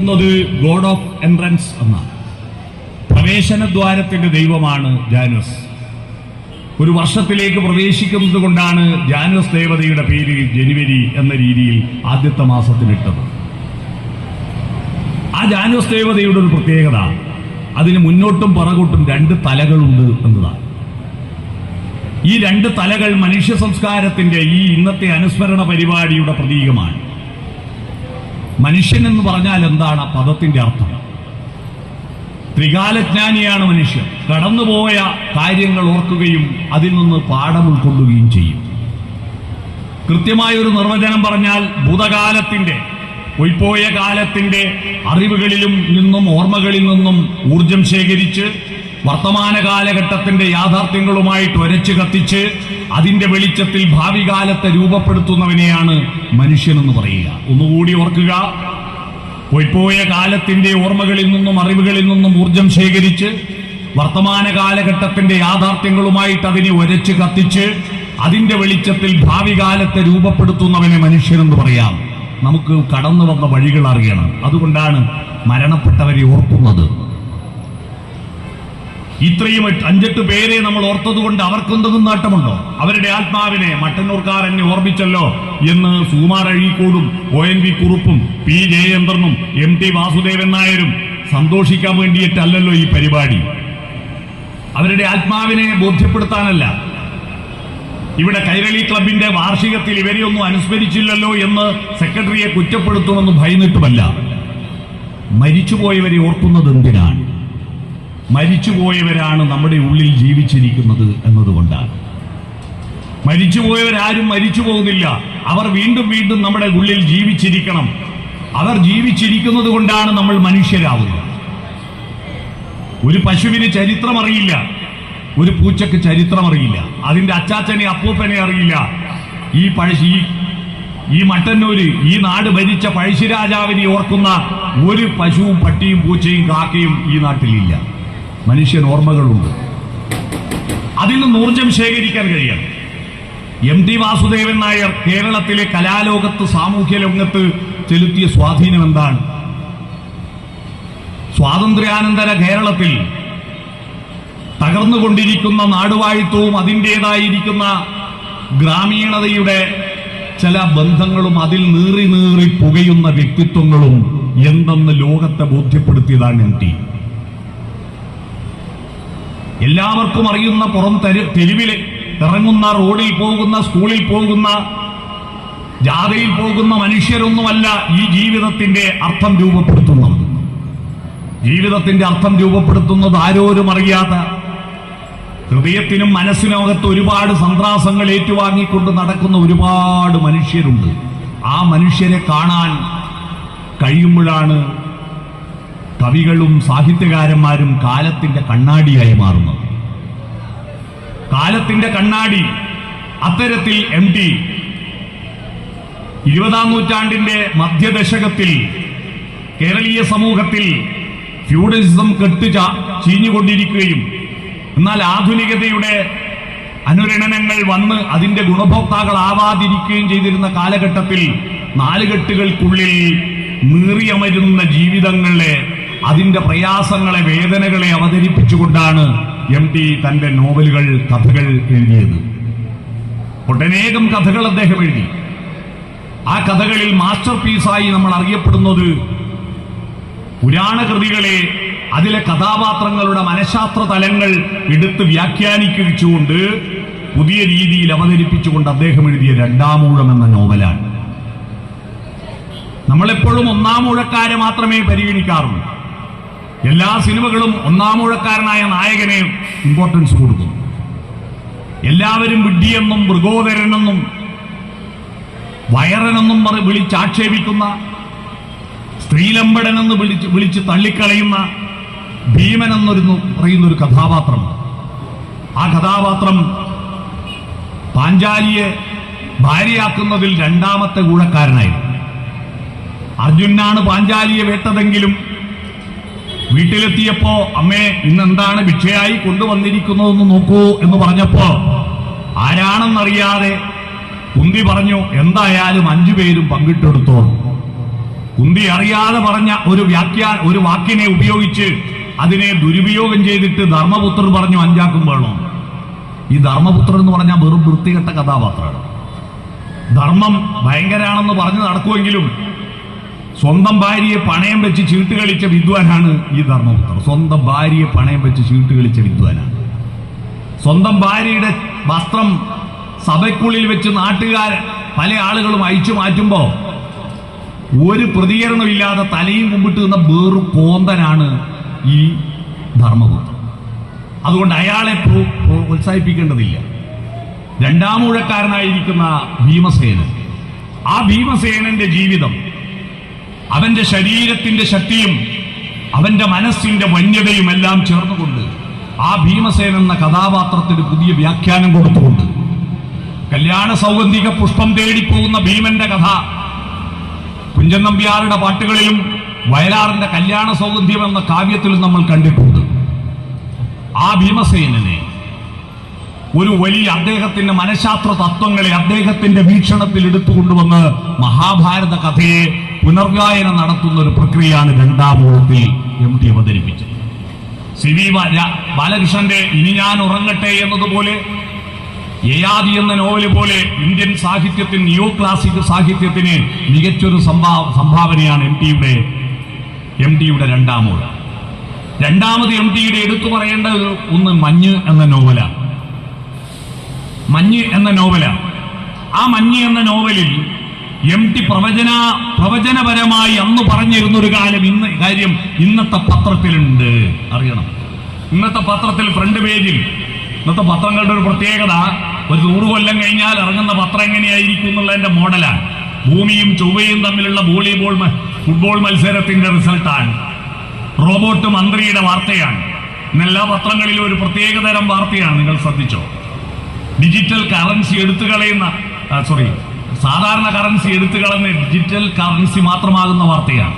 ുന്നത് God of entrance എന്നാണ്. പ്രവേശനദ്വാരത്തിന്റെ ദൈവമാണ് ജാനുസ് ഒരു വർഷത്തിലേക്ക് പ്രവേശിക്കുന്നത് കൊണ്ടാണ് ജാനുസ് ദേവതയുടെ പേര് ജനുവരി എന്ന രീതിയിൽ ആദ്യത്തെ മാസത്തിനിട്ടത് ആ ജാനുസ് ദേവതയുടെ ഒരു പ്രത്യേകത അതിന് മുന്നോട്ടും പുറകോട്ടും രണ്ട് തലകളുണ്ട് എന്നതാണ്. ഈ രണ്ട് തലകൾ മനുഷ്യ സംസ്കാരത്തിന്റെ ഈ ഇന്നത്തെ അനുസ്മരണ പരിപാടിയുടെ പ്രതീകമാണ്. മനുഷ്യൻ എന്ന് പറഞ്ഞാൽ എന്താണ് ആ പദത്തിന്റെ അർത്ഥം? ത്രികാലജ്ഞാനിയാണ് മനുഷ്യൻ. കടന്നുപോയ കാര്യങ്ങൾ ഓർക്കുകയും അതിൽ നിന്ന് പാഠം ഉൾക്കൊള്ളുകയും ചെയ്യും. കൃത്യമായ ഒരു നിർവചനം പറഞ്ഞാൽ ഭൂതകാലത്തിന്റെ പൊയ്പോയ കാലത്തിന്റെ അറിവുകളിലും നിന്നും ഓർമ്മകളിൽ നിന്നും ഊർജം ശേഖരിച്ച് വർത്തമാന കാലഘട്ടത്തിന്റെ യാഥാർത്ഥ്യങ്ങളുമായിട്ട് ഒരച്ചു കത്തിച്ച് അതിന്റെ വെളിച്ചത്തിൽ ഭാവി കാലത്തെ രൂപപ്പെടുത്തുന്നവനെയാണ് മനുഷ്യനെന്ന് പറയുക. ഒന്നുകൂടി ഓർക്കുക പൊയ്പോയ കാലത്തിന്റെ ഓർമ്മകളിൽ നിന്നും അറിവുകളിൽ നിന്നും ഊർജം ശേഖരിച്ച് വർത്തമാന കാലഘട്ടത്തിന്റെ യാഥാർത്ഥ്യങ്ങളുമായിട്ട് അതിനെ ഒരച്ച് കത്തിച്ച് അതിന്റെ വെളിച്ചത്തിൽ ഭാവി കാലത്തെ രൂപപ്പെടുത്തുന്നവനെ മനുഷ്യനെന്ന് പറയാം. നമുക്ക് കടന്നു വന്ന വഴികൾ അറിയണം. അതുകൊണ്ടാണ് മരണപ്പെട്ടവരെ ഓർക്കുന്നത്. ഇത്രയും അഞ്ചെട്ട് പേരെ നമ്മൾ ഓർത്തതുകൊണ്ട് അവർക്കെന്തെങ്കിലും നേട്ടമുണ്ടോ? അവരുടെ ആത്മാവിനെ മട്ടന്നൂർക്കാർ എന്നെ ഓർമ്മിച്ചല്ലോ എന്ന് സുകുമാർ അഴീക്കോടും ഒ എൻ വി കുറുപ്പും പി ജയചന്ദ്രനും എം ടി വാസുദേവൻ നായരും സന്തോഷിക്കാൻ വേണ്ടിയിട്ടല്ലല്ലോ ഈ പരിപാടി. അവരുടെ ആത്മാവിനെ ബോധ്യപ്പെടുത്താനല്ല. ഇവിടെ കൈരളി ക്ലബിന്റെ വാർഷികത്തിൽ ഇവരെയൊന്നും അനുസ്മരിച്ചില്ലല്ലോ എന്ന് സെക്രട്ടറിയെ കുറ്റപ്പെടുത്തുമെന്ന് ഭയന്നിട്ടുമല്ല. മരിച്ചുപോയവരെ ഓർക്കുന്നത് എന്തിനാണ് മരിച്ചുപോയവരാണ് നമ്മുടെ ഉള്ളിൽ ജീവിച്ചിരിക്കുന്നത് എന്നതുകൊണ്ടാണ്. മരിച്ചുപോയവരാരും മരിച്ചു പോകുന്നില്ല അവർ വീണ്ടും വീണ്ടും നമ്മുടെ ഉള്ളിൽ ജീവിച്ചിരിക്കണം. അവർ ജീവിച്ചിരിക്കുന്നത് കൊണ്ടാണ് നമ്മൾ മനുഷ്യരാവുന്നത്. ഒരു പശുവിന് ചരിത്രം അറിയില്ല ഒരു പൂച്ചക്ക് ചരിത്രം അറിയില്ല അതിന്റെ അച്ചാച്ചനെ അപ്പൂപ്പനെ അറിയില്ല. ഈ പഴശ്ശി ഈ മട്ടന്നൂര് ഈ നാട് ഭരിച്ച പഴശ്ശിരാജാവിനെ ഓർക്കുന്ന ഒരു പശുവും പട്ടിയും പൂച്ചയും കാക്കയും ഈ നാട്ടിലില്ല. മനുഷ്യൻ ഓർമ്മകളുണ്ട്. അതിൽ നിന്ന് ഊർജം ശേഖരിക്കാൻ കഴിയണം. എം ടി വാസുദേവൻ നായർ കേരളത്തിലെ കലാലോകത്ത് സാമൂഹ്യ രംഗത്ത് ചെലുത്തിയ സ്വാധീനം എന്താണ്? സ്വാതന്ത്ര്യാനന്തര കേരളത്തിൽ തകർന്നുകൊണ്ടിരിക്കുന്ന നാടുവാഴിത്വവും അതിന്റെതായിരിക്കുന്ന ഗ്രാമീണതയുടെ ചില ബന്ധങ്ങളും അതിൽ നീറി നീറി പുകയുന്ന വ്യക്തിത്വങ്ങളും എന്തെന്ന് ലോകത്തെ ബോധ്യപ്പെടുത്തിയതാണ് എം ടി. എല്ലാവർക്കും അറിയുന്ന പുറം തെരു തെരുവിൽ ഇറങ്ങുന്ന റോഡിൽ പോകുന്ന സ്കൂളിൽ പോകുന്ന ജാഥയിൽ പോകുന്ന മനുഷ്യരൊന്നുമല്ല ഈ ജീവിതത്തിന്റെ അർത്ഥം രൂപപ്പെടുത്തുന്നത്. ജീവിതത്തിന്റെ അർത്ഥം രൂപപ്പെടുത്തുന്നത് ആരോരും അറിയാത്ത ഹൃദയത്തിനും മനസ്സിനകത്ത് ഒരുപാട് സന്ത്രാസങ്ങൾ ഏറ്റുവാങ്ങിക്കൊണ്ട് നടക്കുന്ന ഒരുപാട് മനുഷ്യരുണ്ട്. ആ മനുഷ്യരെ കാണാൻ കഴിയുമ്പോഴാണ് കവികളും സാഹിത്യകാരന്മാരും കാലത്തിന്റെ കണ്ണാടിയായി മാറുന്നത് കാലത്തിന്റെ കണ്ണാടി അത്തരത്തിൽ എം ടി ഇരുപതാം നൂറ്റാണ്ടിന്റെ മധ്യദശകത്തിൽ കേരളീയ സമൂഹത്തിൽ ഫ്യൂഡലിസം കെട്ടു ചീഞ്ഞുകൊണ്ടിരിക്കുകയും എന്നാൽ ആധുനികതയുടെ അനുരണനങ്ങൾ വന്ന് അതിന്റെ ഗുണഭോക്താക്കളാവാതിരിക്കുകയും ചെയ്തിരുന്ന കാലഘട്ടത്തിൽ നാലുകെട്ടുകൾക്കുള്ളിൽ നീറിയമരുന്ന ജീവിതങ്ങളെ അതിന്റെ പ്രയാസങ്ങളെ വേദനകളെ അവതരിപ്പിച്ചുകൊണ്ടാണ് എം ടി തന്റെ നോവലുകൾ കഥകൾ എഴുതിയത്. ഒട്ടനേകം കഥകൾ അദ്ദേഹം എഴുതി. ആ കഥകളിൽ മാസ്റ്റർ പീസായി നമ്മൾ അറിയപ്പെടുന്നത് പുരാണ കൃതികളെ അതിലെ കഥാപാത്രങ്ങളുടെ മനഃശാസ്ത്ര തലങ്ങൾ എടുത്ത് വ്യാഖ്യാനിക്കുകൊണ്ട് പുതിയ രീതിയിൽ അവതരിപ്പിച്ചുകൊണ്ട് അദ്ദേഹം എഴുതിയ രണ്ടാമൂഴം എന്ന നോവലാണ്. നമ്മളെപ്പോഴും ഒന്നാമൂഴക്കാരെ മാത്രമേ പരിഗണിക്കാറുള്ളൂ. എല്ലാ സിനിമകളും ഒന്നാമൂഴക്കാരനായ നായകനെ ഇമ്പോർട്ടൻസ് കൊടുക്കും എല്ലാവരും വിഡ്ഢിയെന്നും മൃഗോദരനെന്നും വയറനെന്നും പറ- വിളിച്ചാക്ഷേപിക്കുന്ന സ്ത്രീലമ്പടനെന്ന് വിളിച്ച് വിളിച്ച് തള്ളിക്കളയുന്ന ഭീമൻ എന്നൊരു പറയുന്ന ഒരു കഥാപാത്രം. ആ കഥാപാത്രം പാഞ്ചാലിയെ ഭാര്യയാക്കുന്നതിൽ രണ്ടാമത്തെ കൂടക്കാരനായിരുന്നു അർജുനാണ് പാഞ്ചാലിയെ വേട്ടതെങ്കിലും വീട്ടിലെത്തിയപ്പോ അമ്മേ ഇന്നെന്താണ് ഭിക്ഷയായി കൊണ്ടുവന്നിരിക്കുന്നതെന്ന് നോക്കൂ എന്ന് പറഞ്ഞപ്പോ ആരാണെന്നറിയാതെ കുന്തി പറഞ്ഞു എന്തായാലും അഞ്ചു പേരും പങ്കിട്ടെടുത്തോ. കുന്തി അറിയാതെ പറഞ്ഞ ഒരു വ്യാഖ്യാ ഒരു വാക്കിനെ ഉപയോഗിച്ച് അതിനെ ദുരുപയോഗം ചെയ്തിട്ട് ധർമ്മപുത്രൻ പറഞ്ഞു അഞ്ചാക്കും വേണം? ഈ ധർമ്മപുത്രൻ എന്ന് പറഞ്ഞാൽ വെറും വൃത്തികെട്ട കഥാപാത്രമാണ്. ധർമ്മം ഭയങ്കരാണെന്ന് പറഞ്ഞു നടക്കുമെങ്കിലും സ്വന്തം ഭാര്യയെ പണയം വെച്ച് ചീട്ട് കളിച്ച വിദ്വാനാണ് ഈ ധർമ്മപുത്രൻ. സ്വന്തം ഭാര്യയെ പണയം വെച്ച് ചീട്ട് കളിച്ച വിദ്വാനാണ്. സ്വന്തം ഭാര്യയുടെ വസ്ത്രം സഭയ്ക്കുള്ളിൽ വെച്ച് നാട്ടുകാർ പല ആളുകളും അയച്ചു മാറ്റുമ്പോൾ ഒരു പ്രതികരണമില്ലാതെ തലയും കുമ്പിട്ട് നിന്ന വേറു കോന്തനാണ് ഈ ധർമ്മപുത്രൻ. അതുകൊണ്ട് അയാളെ പ്രോ- പ്രോത്സാഹിപ്പിക്കേണ്ടതില്ല. രണ്ടാമൂഴക്കാരനായിരിക്കുന്ന ഭീമസേനൻ. ആ ഭീമസേനന്റെ ജീവിതം അവന്റെ ശരീരത്തിന്റെ ശക്തിയും അവന്റെ മനസ്സിന്റെ വന്യതയും എല്ലാം ചേർന്നുകൊണ്ട് ആ ഭീമസേൻ എന്ന കഥാപാത്രത്തിന് പുതിയ വ്യാഖ്യാനം കൊടുത്തുകൊണ്ട് കല്യാണ സൗഗന്ധിക പുഷ്പം തേടിപ്പോകുന്ന ഭീമന്റെ കഥ കുഞ്ചൻ നമ്പ്യാരുടെ പാട്ടുകളിലും വയലാറിന്റെ കല്യാണ സൗഗന്ധ്യം എന്ന കാവ്യത്തിലും നമ്മൾ കണ്ടിട്ടുണ്ട്. ആ ഭീമസേനനെ ഒരു വലിയ അദ്ദേഹത്തിന്റെ മനഃശാസ്ത്ര തത്വങ്ങളെ അദ്ദേഹത്തിന്റെ വീക്ഷണത്തിൽ എടുത്തുകൊണ്ടുവന്ന് മഹാഭാരത കഥയെ പുനർഗായനം നടത്തുന്ന ഒരു പ്രക്രിയയാണ് രണ്ടാം എം ടി അവതരിപ്പിച്ചത്. സി വി ബാലകൃഷ്ണന്റെ ഇനി ഞാൻ ഉറങ്ങട്ടെ എന്നതുപോലെ ഏയാദി എന്ന നോവൽ പോലെ ഇന്ത്യൻ സാഹിത്യത്തിന് ന്യൂ ക്ലാസിക് സാഹിത്യത്തിന് മികച്ചൊരു സംഭാ- സംഭാവനയാണ് എം ടിയുടെ എം ടിയുടെ രണ്ടാമൂഴ രണ്ടാമത് എം ടിയുടെ എടുത്തു പറയേണ്ട ഒരു ഒന്ന് മഞ്ഞ് എന്ന നോവലാണ്. മഞ്ഞ് എന്ന നോവലാണ് ആ മഞ്ഞ് എന്ന നോവലിൽ എം ടി പ്രവചന പ്രവചനപരമായി അന്ന് പറഞ്ഞിരുന്ന ഒരു കാലം ഇന്ന് കാര്യം ഇന്നത്തെ പത്രത്തിലുണ്ട്. അറിയണം. ഇന്നത്തെ പത്രത്തിൽ ഫ്രണ്ട് പേജിൽ ഇന്നത്തെ പത്രങ്ങളുടെ ഒരു പ്രത്യേകത ഒരു നൂറ് കൊല്ലം കഴിഞ്ഞാൽ ഇറങ്ങുന്ന പത്രം എങ്ങനെയായിരിക്കും എന്നുള്ളതിന്റെ മോഡലാണ് ഭൂമിയും ചൊവ്വയും തമ്മിലുള്ള വോളിബോൾ ഫുട്ബോൾ മത്സരത്തിന്റെ റിസൾട്ടാണ്. റോബോട്ട് മന്ത്രിയുടെ വാർത്തയാണ്. ഇന്ന് എല്ലാ പത്രങ്ങളിലും ഒരു പ്രത്യേകതരം വാർത്തയാണ്. നിങ്ങൾ ശ്രദ്ധിച്ചോ? ഡിജിറ്റൽ കറൻസി എടുത്തു കളയുന്ന സോറി സാധാരണ കറൻസി എടുത്തു കളയുന്ന ഡിജിറ്റൽ കറൻസി മാത്രമാകുന്ന വാർത്തയാണ്.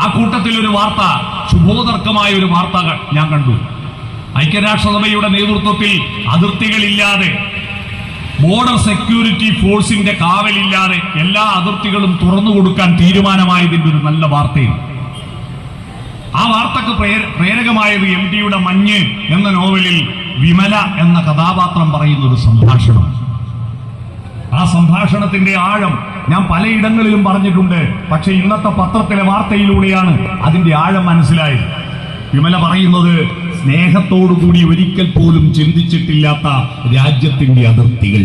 ആ കൂട്ടത്തിൽ ഒരു വാർത്ത ശുഭോതർക്കമായ ഒരു വാർത്ത ഞാൻ കണ്ടു. ഐക്യരാഷ്ട്രസഭയുടെ നേതൃത്വത്തിൽ അതിർത്തികളില്ലാതെ ബോർഡർ സെക്യൂരിറ്റി ഫോഴ്സിന്റെ കാവലില്ലാതെ എല്ലാ അതിർത്തികളും തുറന്നു കൊടുക്കാൻ തീരുമാനമായതിന്റെ ഒരു നല്ല വാർത്തയാണ്. ആ വാർത്തക്ക് പ്രേര- പ്രേരകമായത് എം ടിയുടെ മഞ്ഞ് എന്ന നോവലിൽ വിമല എന്ന കഥാപാത്രം പറയുന്ന ഒരു സംഭാഷണം. ആ സംഭാഷണത്തിന്റെ ആഴം ഞാൻ പലയിടങ്ങളിലും പറഞ്ഞിട്ടുണ്ട്. പക്ഷെ ഇന്നത്തെ പത്രത്തിലെ വാർത്തയിലൂടെയാണ് അതിന്റെ ആഴം മനസ്സിലായത്. വിമല പറയുന്നത് സ്നേഹത്തോടുകൂടി ഒരിക്കൽ പോലും ചിന്തിച്ചിട്ടില്ലാത്ത രാജ്യത്തിന്റെ അതിർത്തികൾ.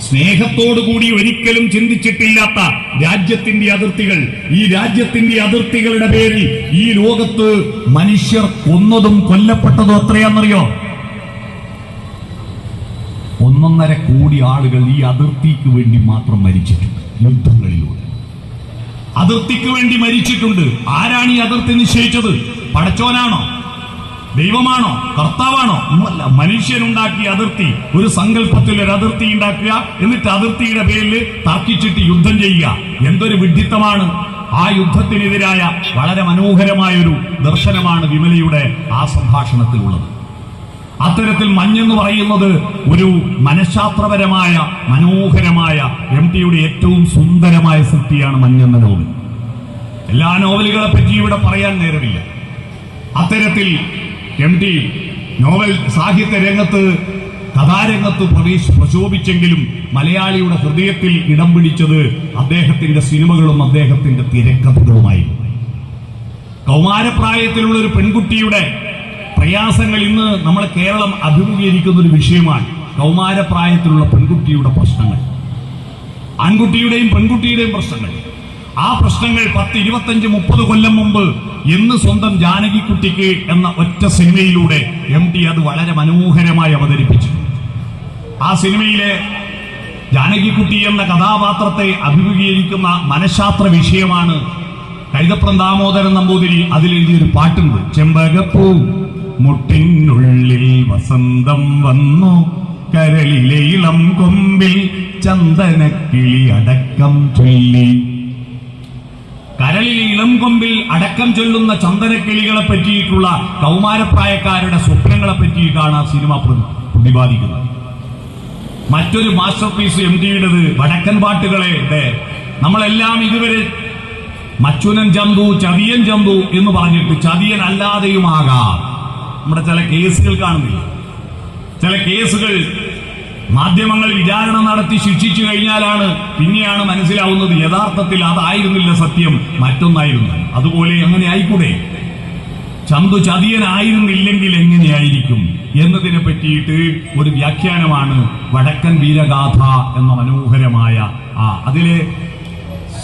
സ്നേഹത്തോടുകൂടി ഒരിക്കലും ചിന്തിച്ചിട്ടില്ലാത്ത രാജ്യത്തിന്റെ അതിർത്തികൾ ഈ രാജ്യത്തിന്റെ അതിർത്തികളുടെ പേരിൽ ഈ ലോകത്ത് മനുഷ്യർ കൊന്നതും കൊല്ലപ്പെട്ടതും എത്രയാണെന്നറിയോ? ഒന്നൊന്നര കോടി ആളുകൾ ഈ അതിർത്തിക്ക് വേണ്ടി മാത്രം മരിച്ചിട്ടുണ്ട് യുദ്ധങ്ങളിലൂടെ. അതിർത്തിക്ക് വേണ്ടി മരിച്ചിട്ടുണ്ട്. ആരാണ് ഈ അതിർത്തി നിശ്ചയിച്ചത്? പടച്ചോനാണോ? ദൈവമാണോ? കർത്താവാണോ? ഒന്നുമല്ല. മനുഷ്യനുണ്ടാക്കിയ അതിർത്തി. ഒരു സങ്കല്പത്തിൽ ഒരു അതിർത്തി ഉണ്ടാക്കുക എന്നിട്ട് അതിർത്തിയുടെ പേരിൽ തർക്കിച്ചിട്ട് യുദ്ധം ചെയ്യുക. എന്തൊരു വിഡ്ഢിത്തമാണ്. ആ യുദ്ധത്തിനെതിരായ വളരെ മനോഹരമായ ഒരു ദർശനമാണ് വിമലയുടെ ആ സംഭാഷണത്തിലുള്ളത് അത്തരത്തിൽ മഞ്ഞെന്ന് പറയുന്നത് ഒരു മനഃശാസ്ത്രപരമായ മനോഹരമായ എം ടിയുടെ ഏറ്റവും സുന്ദരമായ സൃഷ്ടിയാണ് മഞ്ഞെന്ന നോവൽ. എല്ലാ നോവലുകളെ പറ്റി ഇവിടെ പറയാൻ നേരമില്ല. അത്തരത്തിൽ എം ടി നോവൽ സാഹിത്യ രംഗത്ത് കഥാരംഗത്ത് പ്രവേശ് പ്രശോഭിച്ചെങ്കിലും മലയാളിയുടെ ഹൃദയത്തിൽ ഇടം പിടിച്ചത് അദ്ദേഹത്തിന്റെ സിനിമകളും അദ്ദേഹത്തിന്റെ തിരക്കഥകളുമായി. കൗമാരപ്രായത്തിലുള്ള ഒരു പെൺകുട്ടിയുടെ പ്രയാസങ്ങൾ ഇന്ന് നമ്മൾ കേരളം അഭിമുഖീകരിക്കുന്ന ഒരു വിഷയമാണ് കൗമാരപ്രായത്തിലുള്ള പെൺകുട്ടിയുടെ പ്രശ്നങ്ങൾ. ആൺകുട്ടിയുടെയും പെൺകുട്ടിയുടെയും പ്രശ്നങ്ങൾ. ആ പ്രശ്നങ്ങൾ പത്ത് ഇരുപത്തഞ്ച് മുപ്പത് കൊല്ലം മുമ്പ് എന്ന് സ്വന്തം ജാനകിക്കുട്ടിക്ക് എന്ന ഒറ്റ സിനിമയിലൂടെ എം ടി അത് വളരെ മനോഹരമായി അവതരിപ്പിച്ചു. ആ സിനിമയിലെ ജാനകിക്കുട്ടി എന്ന കഥാപാത്രത്തെ അഭിമുഖീകരിക്കുന്ന മനഃശാസ്ത്ര വിഷയമാണ് കൈതപ്രം ദാമോദരൻ നമ്പൂതിരി അതിലെഴുതിയൊരു പാട്ടുണ്ട്. ചെമ്പകപ്പൂ മുട്ടിനുള്ളിൽ വസന്തം വന്നു കരളിലെ ഇളം കൊമ്പിൽ ചന്ദനക്കിളി അടക്കം ചൊല്ലി. കരളിലെ ഇളം കൊമ്പിൽ അടക്കം ചൊല്ലുന്ന ചന്ദനക്കിളികളെ പറ്റിയിട്ടുള്ള കൗമാരപ്രായക്കാരുടെ സ്വപ്നങ്ങളെ പറ്റിയിട്ടാണ് ആ സിനിമ പ്ര- പ്രതിപാദിക്കുന്നത്. മറ്റൊരു മാസ്റ്റർ പീസ് എം ടിയുടേത് വടക്കൻ പാട്ടുകളെ നമ്മളെല്ലാം ഇതുവരെ മച്ചുനൻ ചന്തു ചതിയൻ ചന്തു എന്ന് പറഞ്ഞിട്ട് ചതിയൻ അല്ലാതെയുമാകാം നമ്മുടെ ചില കേസുകൾ കാണുന്നില്ല? ചില കേസുകൾ മാധ്യമങ്ങൾ വിചാരണ നടത്തി ശിക്ഷിച്ചു കഴിഞ്ഞാലാണ് പിന്നെയാണ് മനസ്സിലാവുന്നത് യഥാർത്ഥത്തിൽ അതായിരുന്നില്ല സത്യം മറ്റൊന്നായിരുന്നു. അതുപോലെ അങ്ങനെ ആയിക്കൂടെ ചന്തു ചതിയനായിരുന്നില്ലെങ്കിൽ എങ്ങനെയായിരിക്കും? എന്നതിനെ പറ്റിയിട്ട് ഒരു വ്യാഖ്യാനമാണ് വടക്കൻ വീരഗാഥ എന്ന മനോഹരമായ ആ അതിലെ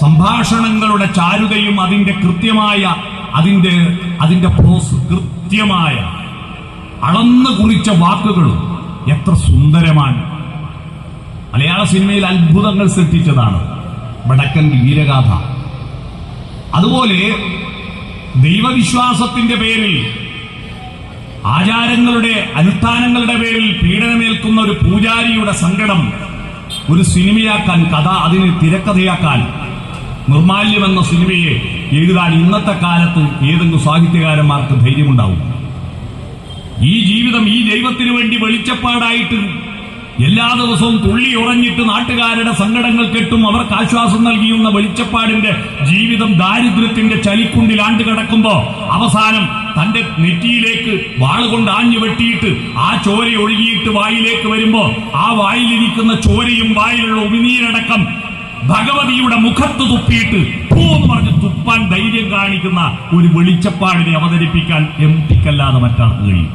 സംഭാഷണങ്ങളുടെ ചാരുതയും അതിന്റെ കൃത്യമായ അതിന്റെ അതിന്റെ പ്രോസ് കൃത്യമായ അളന്നു കുറിച്ച വാക്കുകളും എത്ര സുന്ദരമാണ് മലയാള സിനിമയിൽ അത്ഭുതങ്ങൾ സൃഷ്ടിച്ചതാണ്. വടക്കൻ വീരഗാഥ. അതുപോലെ ദൈവവിശ്വാസത്തിന്റെ പേരിൽ ആചാരങ്ങളുടെ അനുഷ്ഠാനങ്ങളുടെ പേരിൽ പീഡനമേൽക്കുന്ന ഒരു പൂജാരിയുടെ സങ്കടം ഒരു സിനിമയാക്കാൻ കഥ അതിന് തിരക്കഥയാക്കാൻ നിർമാല്യം എന്ന സിനിമയെ എഴുതാൻ ഇന്നത്തെ കാലത്ത് ഏതെങ്കിലും സാഹിത്യകാരന്മാർക്ക് ധൈര്യമുണ്ടാവും. ഈ ജീവിതം ഈ ദൈവത്തിന് വേണ്ടി വെളിച്ചപ്പാടായിട്ട് എല്ലാ ദിവസവും തുള്ളി ഉറഞ്ഞിട്ട് നാട്ടുകാരുടെ സങ്കടങ്ങൾ കെട്ടും അവർക്ക് ആശ്വാസം നൽകിയുന്ന വെളിച്ചപ്പാടിന്റെ ജീവിതം ദാരിദ്ര്യത്തിന്റെ ചലിക്കുണ്ടിൽ ആണ്ട് കിടക്കുമ്പോ അവസാനം തന്റെ നെറ്റിയിലേക്ക് വാളുകൊണ്ട് ആഞ്ഞു വെട്ടിയിട്ട് ആ ചോര ഒഴുകിയിട്ട് വായിലേക്ക് വരുമ്പോ ആ വായിലിരിക്കുന്ന ചോരയും വായിലുള്ള ഉമിനീരടക്കം ഭഗവതിയുടെ മുഖത്ത് തുപ്പിയിട്ട് പൂ എന്ന് പറഞ്ഞ് തുപ്പാൻ ധൈര്യം കാണിക്കുന്ന ഒരു വെളിച്ചപ്പാടിനെ അവതരിപ്പിക്കാൻ എം ടിക്കല്ലാതെ മറ്റാർക്ക് കഴിയും?